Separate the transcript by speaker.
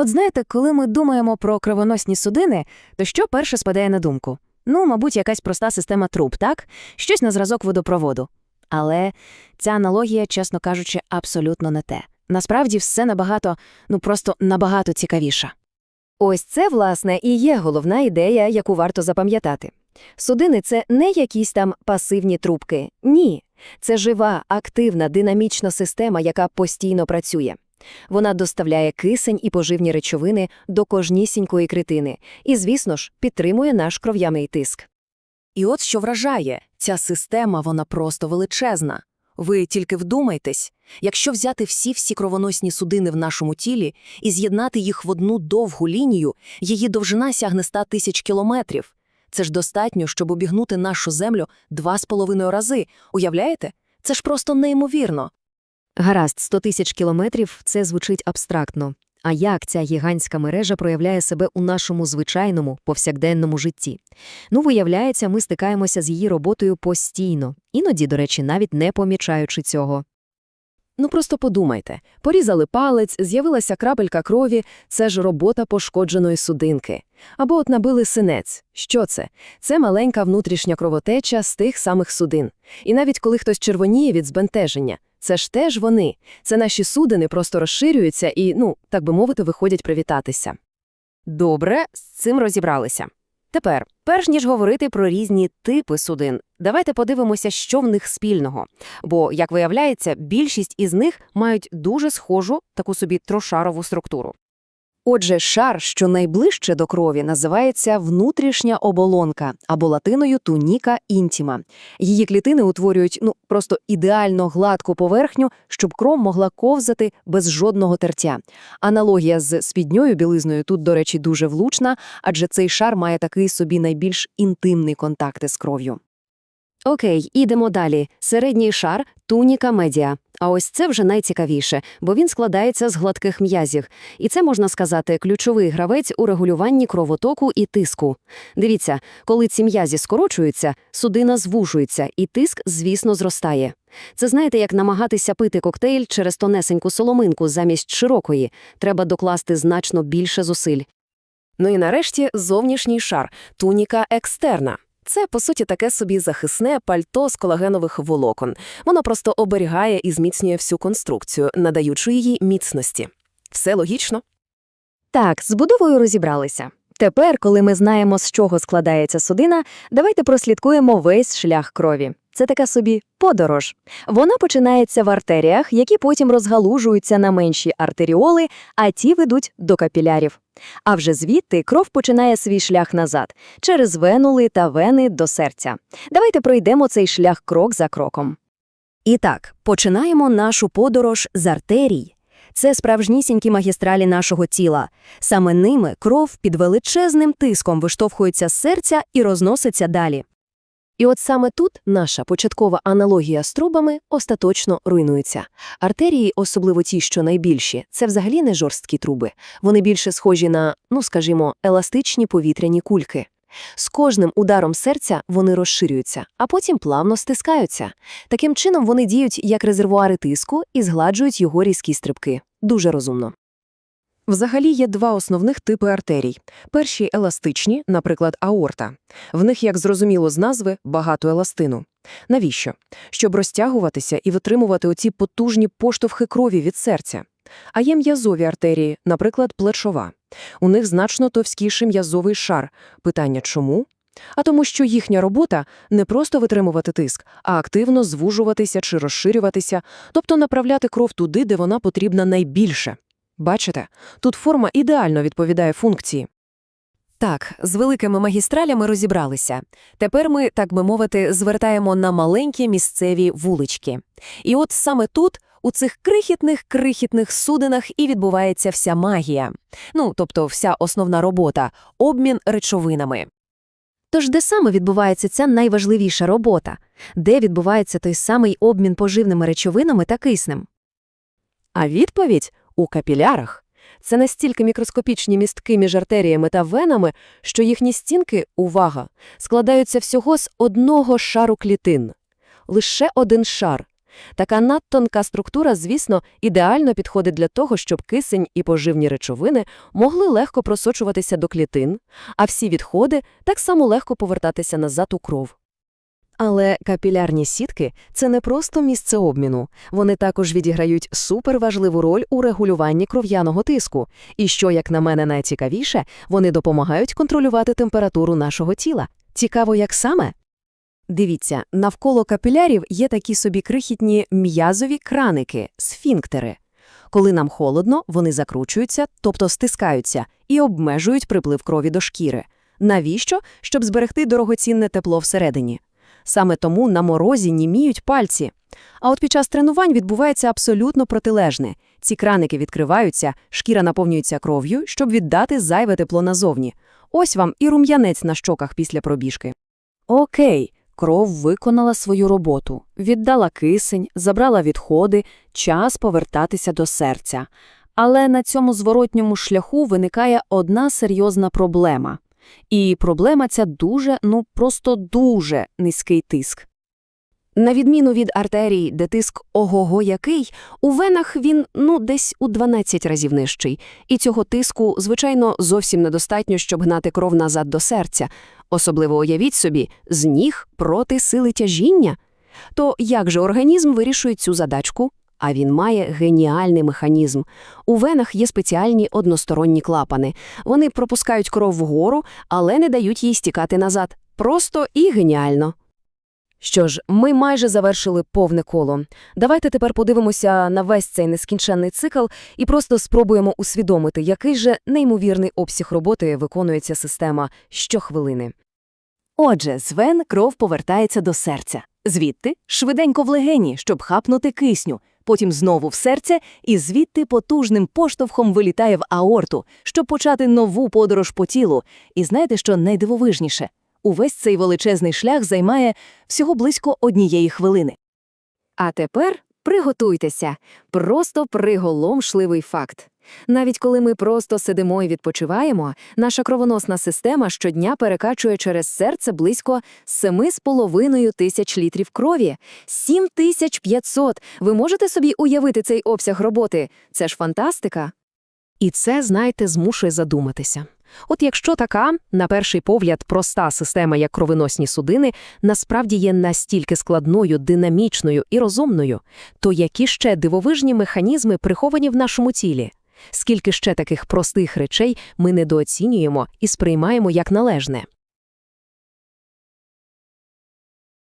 Speaker 1: От знаєте, коли ми думаємо про кровоносні судини, то що перше спадає на думку? Ну, мабуть, якась проста система труб, так? Щось на зразок водопроводу. Але ця аналогія, чесно кажучи, абсолютно не те. Насправді все набагато, ну просто набагато цікавіше.
Speaker 2: Ось це, власне, і є головна ідея, яку варто запам'ятати. Судини – це не якісь там пасивні трубки. Ні. Це жива, активна, динамічна система, яка постійно працює. Вона доставляє кисень і поживні речовини до кожнісінької клітини і, звісно ж, підтримує наш кров'яний тиск.
Speaker 1: І от що вражає, ця система, вона просто величезна. Ви тільки вдумайтесь, якщо взяти всі-всі кровоносні судини в нашому тілі і з'єднати їх в одну довгу лінію, її довжина сягне 100 тисяч кілометрів. Це ж достатньо, щоб обігнути нашу землю два з половиною рази. Уявляєте? Це ж просто неймовірно.
Speaker 2: Гаразд, 100 тисяч кілометрів – це звучить абстрактно. А як ця гігантська мережа проявляє себе у нашому звичайному, повсякденному житті? Ну, виявляється, ми стикаємося з її роботою постійно, іноді, до речі, навіть не помічаючи цього.
Speaker 1: Ну просто подумайте, порізали палець, з'явилася крапелька крові, це ж робота пошкодженої судинки. Або от набили синець. Що це? Це маленька внутрішня кровотеча з тих самих судин. І навіть коли хтось червоніє від збентеження, це ж теж вони. Це наші судини просто розширюються і, ну, так би мовити, виходять привітатися.
Speaker 3: Добре, з цим розібралися. Тепер, перш ніж говорити про різні типи судин, давайте подивимося, що в них спільного. Бо, як виявляється, більшість із них мають дуже схожу таку собі трошарову структуру.
Speaker 2: Отже, шар, що найближче до крові, називається внутрішня оболонка або латиною туніка інтіма. Її клітини утворюють ну просто ідеально гладку поверхню, щоб кров могла ковзати без жодного тертя. Аналогія з спідньою білизною тут, до речі, дуже влучна, адже цей шар має такий собі найбільш інтимний контакт із кров'ю. Окей, ідемо далі. Середній шар – туніка медіа. А ось це вже найцікавіше, бо він складається з гладких м'язів. І це, можна сказати, ключовий гравець у регулюванні кровотоку і тиску. Дивіться, коли ці м'язі скорочуються, судина звужується, і тиск, звісно, зростає. Це знаєте, як намагатися пити коктейль через тонесеньку соломинку замість широкої. Треба докласти значно більше зусиль.
Speaker 1: Ну і нарешті зовнішній шар – туніка екстерна. Це, по суті, таке собі захисне пальто з колагенових волокон. Воно просто оберігає і зміцнює всю конструкцію, надаючи їй міцності. Все логічно?
Speaker 2: Так, з будовою розібралися. Тепер, коли ми знаємо, з чого складається судина, давайте прослідкуємо весь шлях крові. Це така собі подорож. Вона починається в артеріях, які потім розгалужуються на менші артеріоли, а ті ведуть до капілярів. А вже звідти кров починає свій шлях назад, через венули та вени до серця. Давайте пройдемо цей шлях крок за кроком. І так, починаємо нашу подорож з артерій. Це справжнісінькі магістралі нашого тіла. Саме ними кров під величезним тиском виштовхується з серця і розноситься далі. І от саме тут наша початкова аналогія з трубами остаточно руйнується. Артерії, особливо ті, що найбільші, це взагалі не жорсткі труби. Вони більше схожі на, ну скажімо, еластичні повітряні кульки. З кожним ударом серця вони розширюються, а потім плавно стискаються. Таким чином вони діють як резервуари тиску і згладжують його різкі стрибки. Дуже розумно.
Speaker 1: Взагалі є два основних типи артерій. Перші – еластичні, наприклад, аорта. В них, як зрозуміло з назви, багато еластину. Навіщо? Щоб розтягуватися і витримувати оці потужні поштовхи крові від серця. А є м'язові артерії, наприклад, плечова. У них значно товстіший м'язовий шар. Питання чому? А тому, що їхня робота не просто витримувати тиск, а активно звужуватися чи розширюватися, тобто направляти кров туди, де вона потрібна найбільше. Бачите, тут форма ідеально відповідає функції.
Speaker 3: Так, з великими магістралями розібралися. Тепер ми, так би мовити, звертаємо на маленькі місцеві вулички. І от саме тут, у цих крихітних-крихітних судинах і відбувається вся магія. Ну, тобто вся основна робота – обмін речовинами.
Speaker 2: Тож де саме відбувається ця найважливіша робота? Де відбувається той самий обмін поживними речовинами та киснем?
Speaker 1: А відповідь – у капілярах. Це настільки мікроскопічні містки між артеріями та венами, що їхні стінки, увага, складаються всього з одного шару клітин. Лише один шар.
Speaker 2: Така надтонка структура, звісно, ідеально підходить для того, щоб кисень і поживні речовини могли легко просочуватися до клітин, а всі відходи так само легко повертатися назад у кров.
Speaker 1: Але капілярні сітки – це не просто місце обміну. Вони також відіграють суперважливу роль у регулюванні кров'яного тиску. І що, як на мене, найцікавіше, вони допомагають контролювати температуру нашого тіла. Цікаво, як саме? Дивіться, навколо капілярів є такі собі крихітні м'язові краники – сфінктери. Коли нам холодно, вони закручуються, тобто стискаються, і обмежують приплив крові до шкіри. Навіщо? Щоб зберегти дорогоцінне тепло всередині. Саме тому на морозі німіють пальці. А от під час тренувань відбувається абсолютно протилежне. Ці краники відкриваються, шкіра наповнюється кров'ю, щоб віддати зайве тепло назовні. Ось вам і рум'янець на щоках після пробіжки.
Speaker 2: Окей, кров виконала свою роботу, віддала кисень, забрала відходи, час повертатися до серця. Але на цьому зворотньому шляху виникає одна серйозна проблема. І проблема ця дуже, ну просто дуже низький тиск.
Speaker 1: На відміну від артерій, де тиск ого-го який, у венах він, ну, десь у 12 разів нижчий. І цього тиску, звичайно, зовсім недостатньо, щоб гнати кров назад до серця. Особливо уявіть собі, з ніг проти сили тяжіння. То як же організм вирішує цю задачку? А він має геніальний механізм. У венах є спеціальні односторонні клапани. Вони пропускають кров вгору, але не дають їй стікати назад. Просто і геніально. Що ж, ми майже завершили повне коло. Давайте тепер подивимося на весь цей нескінченний цикл і просто спробуємо усвідомити, який же неймовірний обсяг роботи виконує ця система щохвилини.
Speaker 3: Отже, з вен кров повертається до серця. Звідти швиденько в легені, щоб хапнути кисню, потім знову в серце і звідти потужним поштовхом вилітає в аорту, щоб почати нову подорож по тілу. І знаєте, що найдивовижніше? Увесь цей величезний шлях займає всього близько однієї хвилини.
Speaker 2: А тепер приготуйтеся. Просто приголомшливий факт. Навіть коли ми просто сидимо і відпочиваємо, наша кровоносна система щодня перекачує через серце близько 7,5 тисяч літрів крові. 7500! Ви можете собі уявити цей обсяг роботи? Це ж фантастика.
Speaker 1: І це, знаєте, змушує задуматися. От якщо така, на перший погляд, проста система, як кровоносні судини, насправді є настільки складною, динамічною і розумною, то які ще дивовижні механізми приховані в нашому тілі? Скільки ще таких простих речей ми недооцінюємо і сприймаємо як належне?